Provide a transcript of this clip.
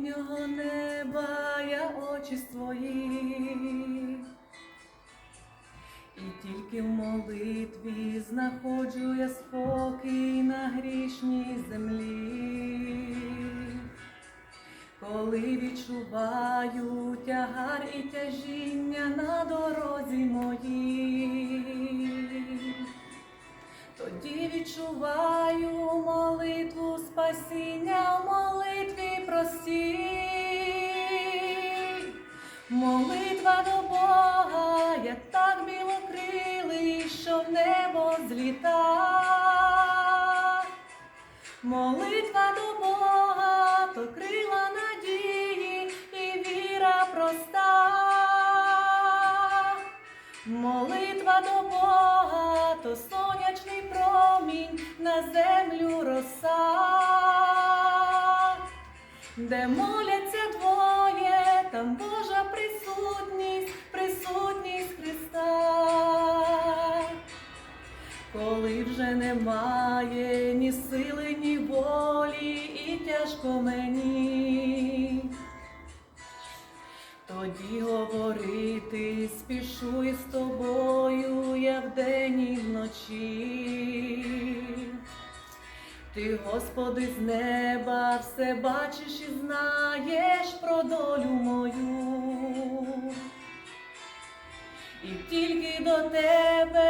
синього неба я очі свої. І тільки в молитві знаходжу я спокій на грішній землі. Коли відчуваю тягар і тяжіння на дорозі моїй, тоді відчуваю молитву спасіння молитві простій. Молитва до Бога, як так білокрилий, що в небо зліта. Молитва до Бога, то крила надії і віра проста. Молитва до Бога, то сонячний промінь на землю роса, де моляться двоє, там Божа вже немає ні сили, ні волі, і тяжко мені, тоді говорити спішу із тобою, я вдень і вночі. Ти, Господи, з неба все бачиш і знаєш про долю мою. І тільки до тебе